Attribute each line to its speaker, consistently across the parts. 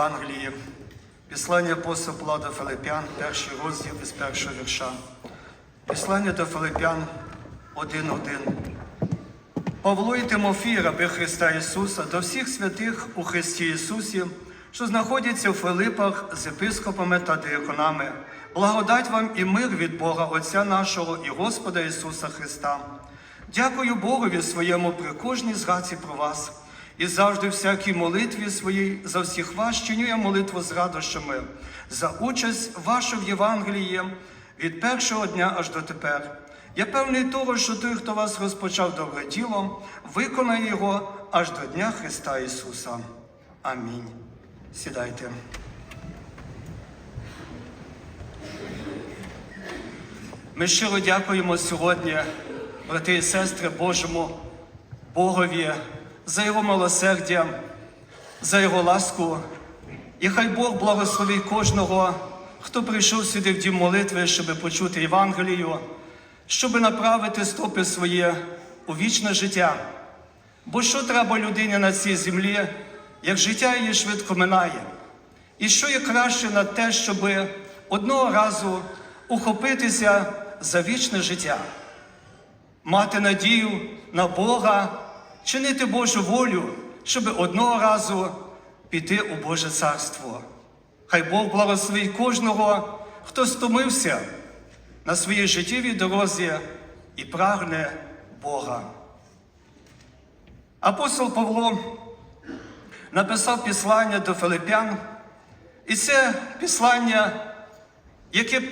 Speaker 1: Євангелії, Післання апостола Павла до Филипян, перший розділ із першого вірша. Післання до Филипян 1.1. Павло і Тимофій, раби Христа Ісуса, до всіх святих у Христі Ісусі, що знаходяться в Филипах з епископами та диаконами, благодать вам і мир від Бога Отця нашого і Господа Ісуса Христа. Дякую Богові своєму при кожній згадці про вас. І завжди всякій молитві своїй за всіх вас чиню я молитву з радощами, за участь вашу в Євангелії від першого дня аж до тепер. Я певний того, що той, хто вас розпочав добре діло, виконає його аж до Дня Христа Ісуса. Амінь. Сідайте. Ми щиро дякуємо сьогодні, брати і сестри, Божому Богові за Його милосердя, за Його ласку. І хай Бог благословить кожного, хто прийшов сюди в дім молитви, щоб почути Євангелію, щоб направити стопи своє у вічне життя. Бо що треба людині на цій землі, як життя її швидко минає? І що є краще на те, щоб одного разу ухопитися за вічне життя, мати надію на Бога, чинити Божу волю, щоб одного разу піти у Боже Царство. Хай Бог благословить кожного, хто стомився на своїй життєвій дорозі і прагне Бога. Апостол Павло написав післання до Филипян, і це післання, яке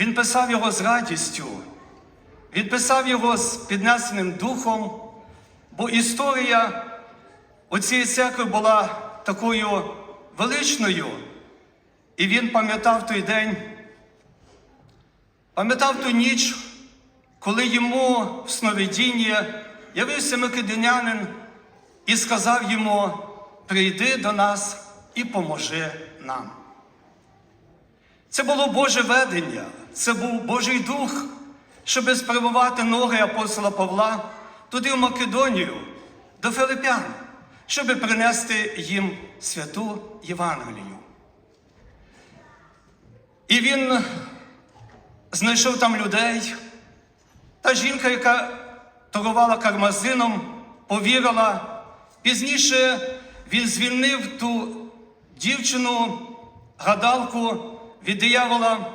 Speaker 1: він писав його з радістю, він писав його з піднесеним духом, бо історія оцієї церкви була такою величною, і він пам'ятав той день, пам'ятав ту ніч, коли йому в сновидінні явився Македонянин і сказав йому: прийди до нас і поможи нам. Це було Боже ведення, це був Божий дух, щоб спрямувати ноги апостола Павла туди в Македонію, до Филипян, щоб принести їм святу Євангелію. І він знайшов там людей, та жінка, яка торгувала кармазином, повірила. Пізніше він звільнив ту дівчину, гадалку від диявола.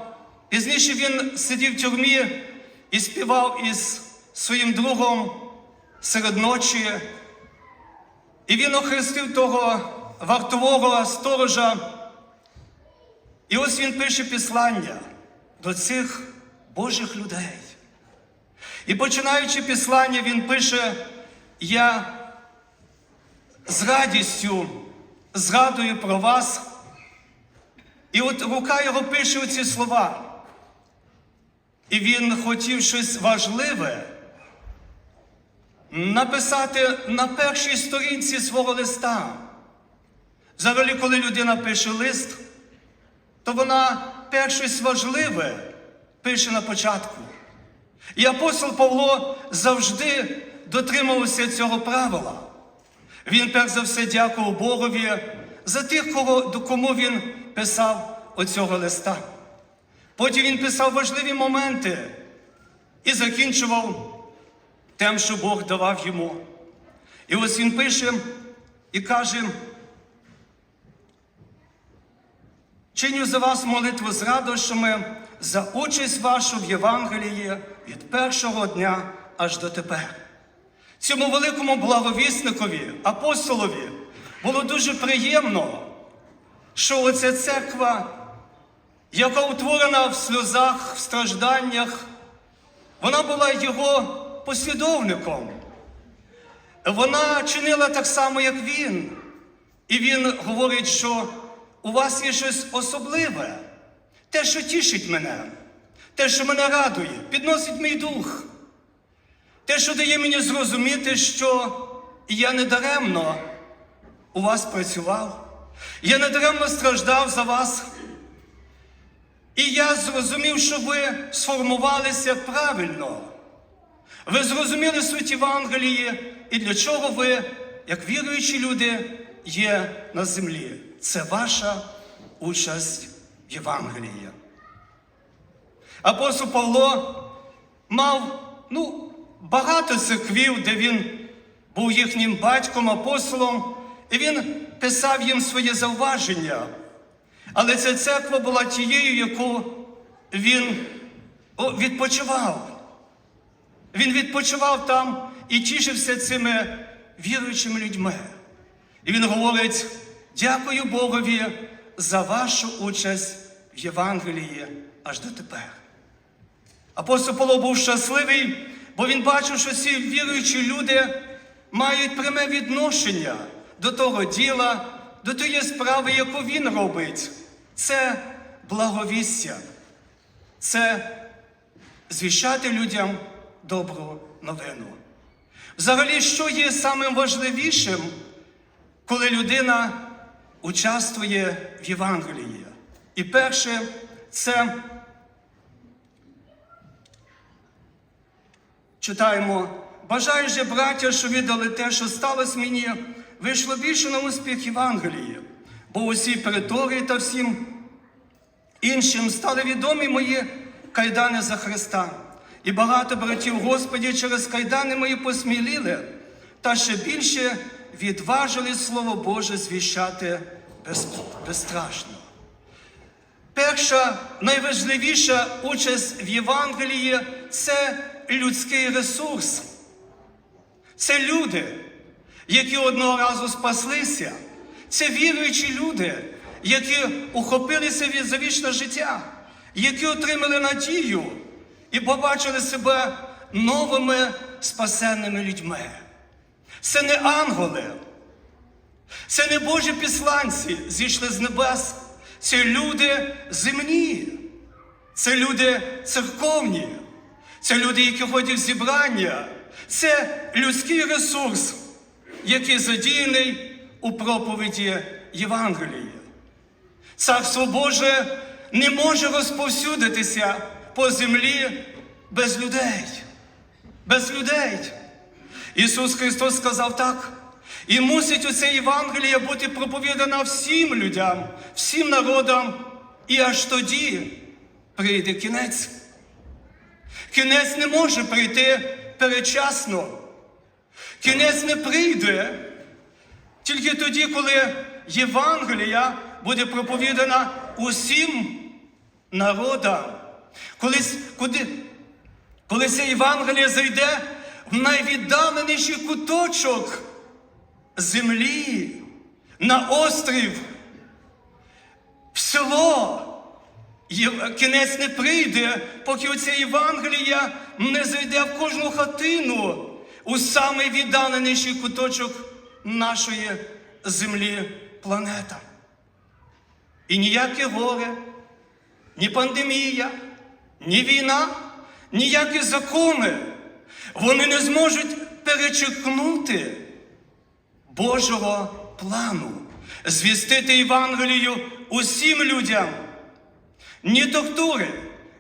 Speaker 1: Пізніше він сидів в тюрмі і співав із своїм другом серед ночі. І він охрестив того вартового сторожа. І ось він пише післання до цих Божих людей. І починаючи післання, він пише: Я з радістю згадую про вас. І от рука його пише оці слова. І він хотів щось важливе написати на першій сторінці свого листа. Взагалі, коли людина пише лист, то вона перше важливе пише на початку. І апостол Павло завжди дотримувався цього правила. Він перш за все дякував Богові за тих, кому він писав оцього листа. Потім він писав важливі моменти і закінчував тим, що Бог давав йому. І ось він пише і каже: чиню за вас молитву з радощами за участь вашу в Євангелії від першого дня аж до тепер. Цьому великому благовісникові, апостолові, було дуже приємно, що оця церква, яка утворена в сльозах, в стражданнях, вона була його послідовником. Вона чинила так само, як він. І він говорить, що у вас є щось особливе, те, що тішить мене, те, що мене радує, підносить мій дух. Те, що дає мені зрозуміти, що я не даремно у вас працював, я не даремно страждав за вас. І я зрозумів, що ви сформувалися правильно. Ви зрозуміли суть Євангелії і для чого ви, як віруючі люди, є на землі. це ваша участь в Євангелії. Апостол Павло мав ну, багато церквів, де він був їхнім батьком, апостолом, і він писав їм своє зауваження. Але ця церква була тією, яку він відпочивав. Він відпочивав там і тішився цими віруючими людьми. І він говорить: дякую Богові за вашу участь в Євангелії аж до тепер. Апостол Павло був щасливий, бо він бачив, що ці віруючі люди мають пряме відношення до того діла, до тієї справи, яку він робить. Це благовістя, це звіщати людям добру новину. Взагалі, що є самим важливішим, коли людина участвує в Євангелії? І перше, це читаємо. Бажаю же, браття, що віддали те, що сталося мені, вийшло більше на успіх Євангелії, бо усі переторії та всім іншим стали відомі мої кайдани за Христа. І багато братів Господі через кайдани мої посміліли, та ще більше відважили Слово Боже звіщати без, безстрашно. Перша найважливіша участь в Євангелії це людський ресурс. Це люди, які одного разу спаслися. Це віруючі люди, які ухопилися від за вічне життя, які отримали надію і побачили себе новими спасенними людьми. Це не ангели, це не Божі післанці зійшли з небес. Це люди земні, це люди церковні, це люди, які ходять в зібрання, це людський ресурс, який задіяний у проповіді Євангелії. Царство Боже не може розповсюдитися по землі без людей. Без людей. Ісус Христос сказав так. І мусить оце Євангеліє бути проповідана всім людям, всім народам, і аж тоді прийде кінець. Кінець не може прийти передчасно. Кінець не прийде тільки тоді, коли Євангелія буде проповідана усім народам. Коли, коли, коли це Євангеліє зайде в найвіддаленіший куточок землі, на острів, в село. Кінець не прийде, поки оця Євангелія не зайде в кожну хатину у самий віддаленіший куточок нашої землі планета. І ніяке горе, ні пандемія, ні війна, ніякі закони, вони не зможуть перечекнути Божого плану, звістити Євангелію усім людям. Ні тортури,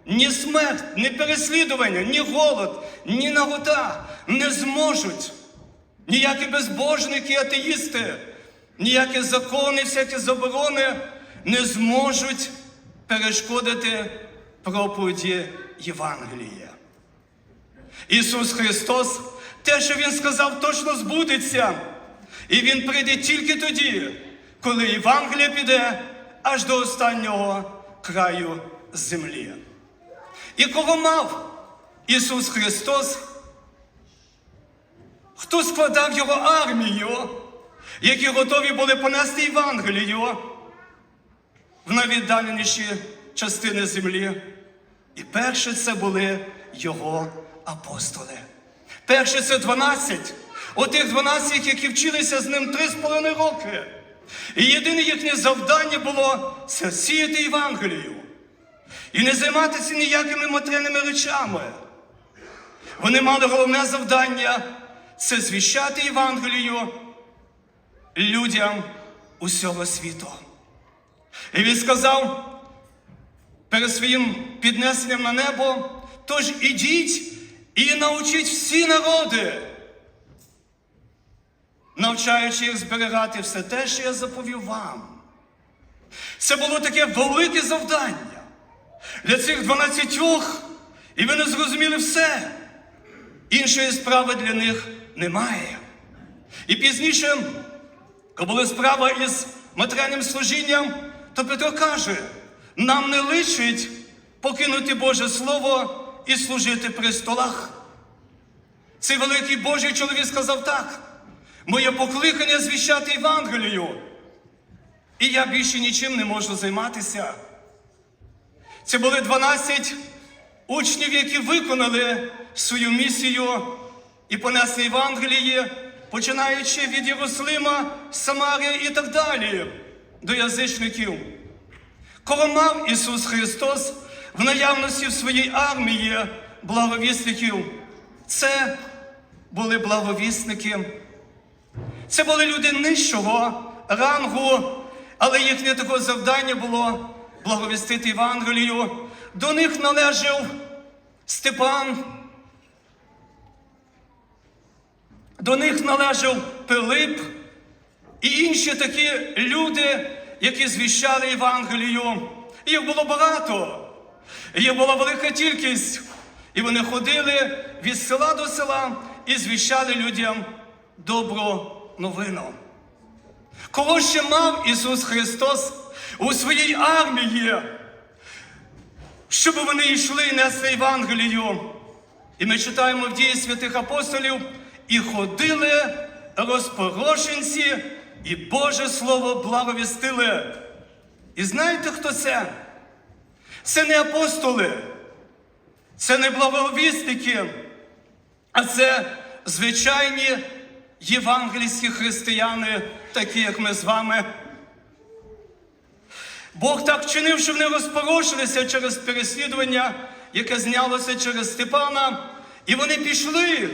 Speaker 1: ні смерть, ні переслідування, ні голод, ні нагота не зможуть. Ніякі безбожники, атеїсти, ніякі закони, всякі заборони не зможуть перешкодити проповіді Євангелія. Ісус Христос, те, що Він сказав, точно збудеться. І Він прийде тільки тоді, коли Євангелія піде аж до останнього краю землі. І кого мав Ісус Христос, хто складав Його армію, які готові були понести Євангелію в найвіддаленіші частини землі. І перше це були Його апостоли. Перше це 12. Отих 12, які вчилися з ним три з половиною роки. І єдине їхнє завдання було це сіяти Євангелію. І не займатися ніякими матеріальними речами. Вони мали головне завдання це звіщати Євангелію людям усього світу. І він сказав перед своїм піднесенням на небо, тож ідіть і научіть всі народи, навчаючи їх зберігати все те, що я заповів вам. Це було таке велике завдання для цих дванадцятьох, і вони зрозуміли все. Іншої справи для них немає. І пізніше, коли була справа із матеріальним служінням, то Петро каже: нам не личить покинути Боже Слово і служити при столах. Цей великий Божий чоловік сказав так: моє покликання звіщати Євангелію. І я більше нічим не можу займатися. Це були 12 учнів, які виконали свою місію і понесли Євангеліє, починаючи від Єрусалима, Самарія і так далі, до язичників. Кого мав Ісус Христос в наявності в своїй армії благовісників, це були благовісники. Це були люди нижчого рангу, але їхнє таке завдання було благовістити Євангелію. До них належав Степан, до них належав Пилип і інші такі люди, які звіщали Євангелію. Їх було багато, їх була велика кількість, і вони ходили від села до села і звіщали людям добру новину. Кого ще мав Ісус Христос у своїй армії, щоб вони йшли і несли Євангелію? І ми читаємо в дії святих апостолів і ходили розпорошенці, і Боже Слово благовістили. І знаєте, хто це? Це не апостоли, це не благовісники, а це звичайні євангельські християни, такі, як ми з вами. Бог так вчинив, щоб не розпорошилися через переслідування, яке знялося через Степана, і вони пішли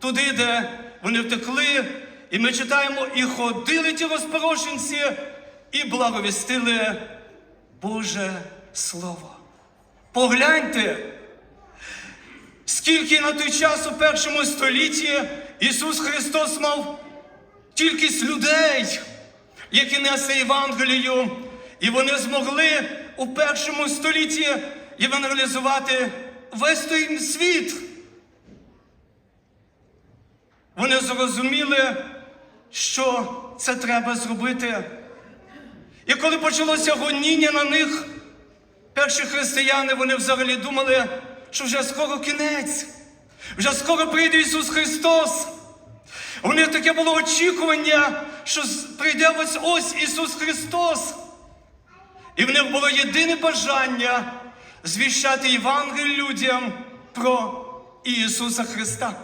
Speaker 1: туди, де вони втекли, і ми читаємо, і ходили ті розпорошенці, і благовістили Боже Слово. Погляньте, скільки на той час у першому столітті Ісус Христос мав кількість людей, які несли Євангелію, і вони змогли у першому столітті євангелізувати весь той світ. Вони зрозуміли, що це треба зробити. І коли почалося гоніння на них, перші християни вони взагалі думали, що вже скоро кінець, вже скоро прийде Ісус Христос. У них таке було очікування, що прийде ось ось Ісус Христос. І в них було єдине бажання звіщати Євангелію людям про Ісуса Христа.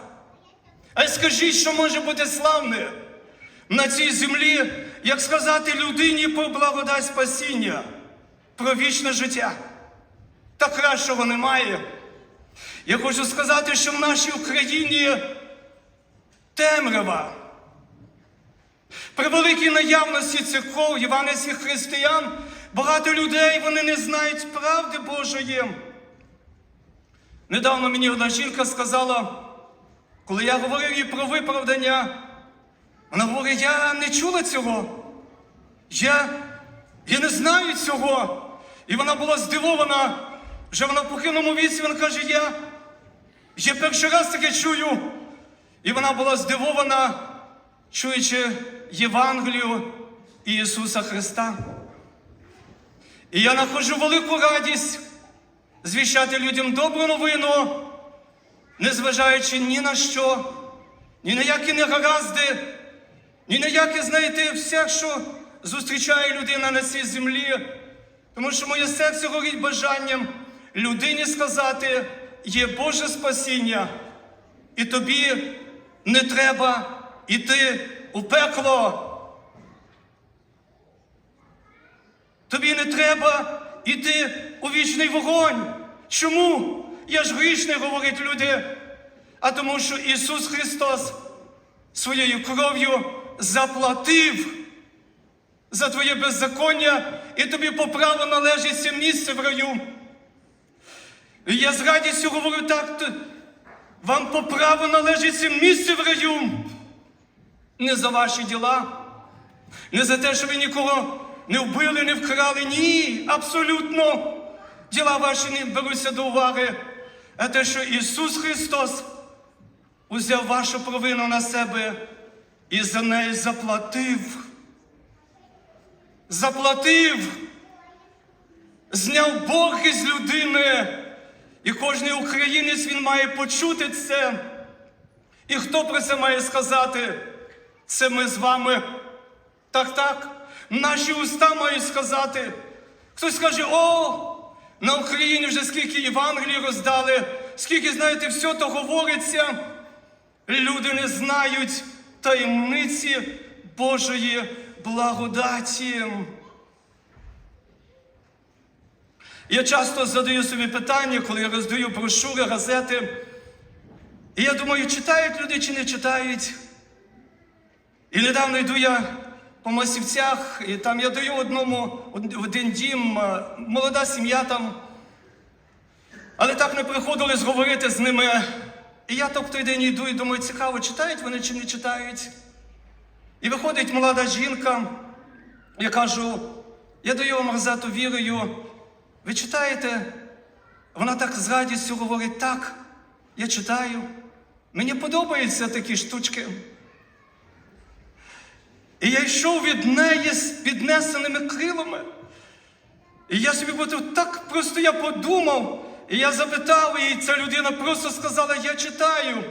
Speaker 1: А скажіть, що може бути славне на цій землі, як сказати людині про благодать спасіння, про вічне життя. Та кращого немає. Я хочу сказати, що в нашій Україні темрява. При великій наявності церков, євангельських християн, багато людей вони не знають правди Божої. Недавно мені одна жінка сказала, коли я говорив їй про виправдання, вона говорить, я не чула цього. Я, я не знаю цього. І вона була здивована. Вже вона в похилому віці, вона каже, я, я перший раз таке чую. І вона була здивована, чуючи Євангелію Ісуса Христа. І я знаходжу велику радість звіщати людям добру новину, незважаючи ні на що, ні на які негаразди, ні на яке, знаєте, все, що зустрічає людина на цій землі. Тому що моє серце горить бажанням людині сказати, є Боже спасіння, і тобі не треба йти у пекло. Тобі не треба йти у вічний вогонь. Чому? Я ж грішний, говорять люди. А тому, що Ісус Христос своєю кров'ю заплатив за твоє беззаконня, і тобі по праву належить це місце в раю. І я з радістю говорю так, вам по праву належить це місце в раю. Не за ваші діла, не за те, що ви нікого не вбили, не вкрали. Ні, абсолютно. Діла ваші не беруться до уваги. А те, що Ісус Христос узяв вашу провину на себе і за неї заплатив. Заплатив, зняв борг із людини. І кожен українець він має почути це. І хто про це має сказати? Це ми з вами. Так, так. Наші уста мають сказати. Хтось скаже, о, на Україні вже скільки Євангелій роздали, скільки, знаєте, все то говориться. Люди не знають таємниці Божої благодаті. Я часто задаю собі питання, коли я роздаю брошури, газети. І я думаю, читають люди чи не читають. І недавно йду я по Масівцях, і там я даю одному один дім, молода сім'я там. Але так не приходили зговорити з ними. І я так в той день йду і думаю, цікаво, читають вони чи не читають. І виходить молода жінка, я кажу, я даю вам газету вірою. Ви читаєте? Вона так з радістю говорить, так, я читаю. Мені подобаються такі штучки. І я йшов від неї з піднесеними крилами. І я собі подумав, так просто я подумав, і я запитав, і ця людина просто сказала, я читаю.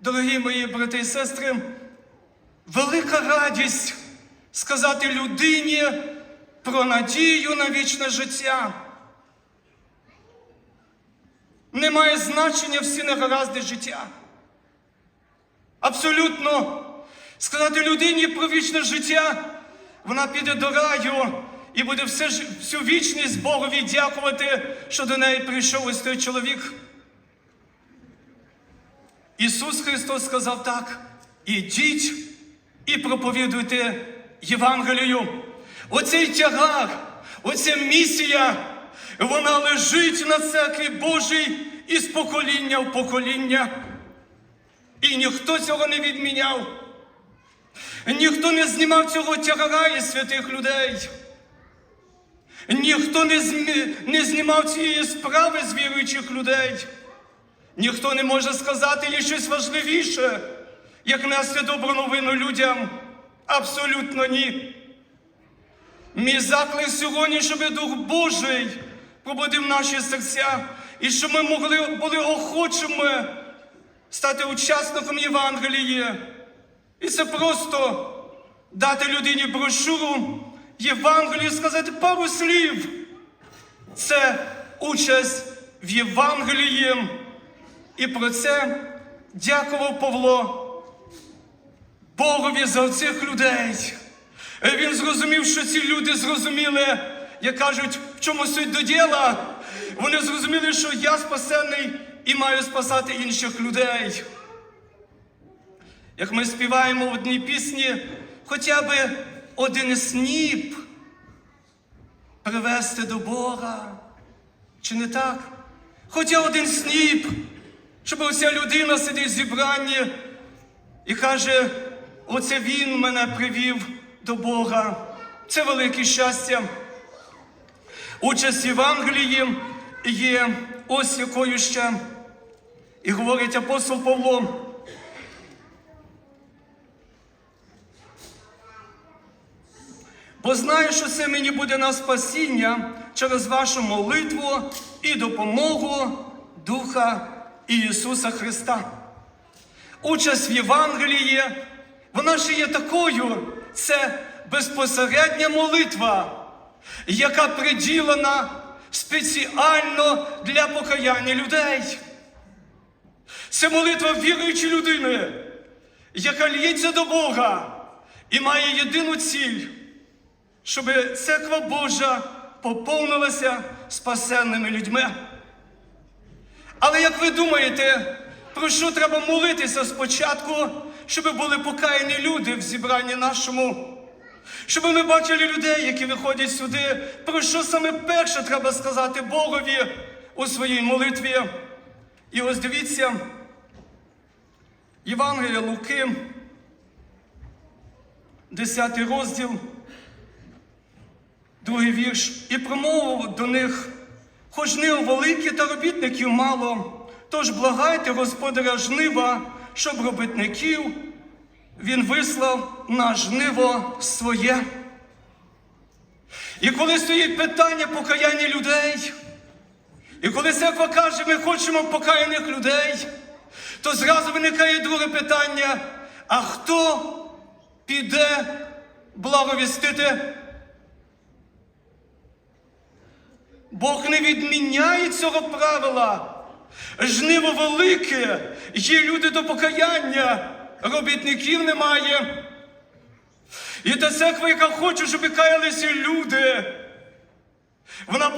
Speaker 1: Дорогі мої брати і сестри, велика радість сказати людині про надію на вічне життя. Немає значення всі негаразди життя. Абсолютно сказати людині про вічне життя, вона піде до раю і буде все, всю вічність Богові дякувати, що до неї прийшов ось той чоловік. Ісус Христос сказав так: ідіть і проповідуйте Євангелію. Оцей тягар, оця місія, вона лежить на церкві Божій із покоління в покоління. І ніхто цього не відміняв. Ніхто не знімав цього тягара із святих людей. Ніхто не, змі... не знімав цієї справи з віруючих людей. Ніхто не може сказати є щось важливіше, як нести добру новину людям. Абсолютно ні. Мій заклик сьогодні, щоб Дух Божий пробудив наші серця, і щоб ми могли були охочими стати учасником Євангелії. І це просто дати людині брошуру Євангелію, сказати пару слів. Це участь в Євангелії. І про це дякував Павло Богові за цих людей. Він зрозумів, що ці люди зрозуміли, як кажуть, в чому суть до діла. Вони зрозуміли, що я спасений і маю спасати інших людей. Як ми співаємо в одній пісні, хоча б один сніп привести до Бога. Чи не так? Хоча один сніп, щоб оця людина сидить в зібранні і каже, оце він мене привів до Бога. Це велике щастя. Участь Євангелії є ось якою ще. І говорить апостол Павло. Бо знаю, що це мені буде на спасіння через вашу молитву і допомогу Духа Ісуса Христа. Участь в Євангелії, вона ще є такою, це безпосередня молитва, яка приділена спеціально для покаяння людей. Це молитва віруючої людини, яка лється до Бога і має єдину ціль, щоб церква Божа поповнилася спасенними людьми. Але як ви думаєте, про що треба молитися спочатку, щоб були покаяні люди в зібранні нашому? Щоб ми бачили людей, які виходять сюди, про що саме перше треба сказати Богові у своїй молитві. І ось дивіться, Євангелія Луки, 10 розділ, Другий вірш. І промовив до них, хоч жниво великі та робітників мало, тож благайте господаря жнива, щоб робітників він вислав на жниво своє. І коли стоїть питання покаяння людей, і коли церква каже, ми хочемо покаяних людей, то зразу виникає друге питання: а хто піде благовістити? Бог не відміняє цього правила. Жниво велике, є люди до покаяння, робітників немає. І та церква, яка хоче, щоб каялися люди, вона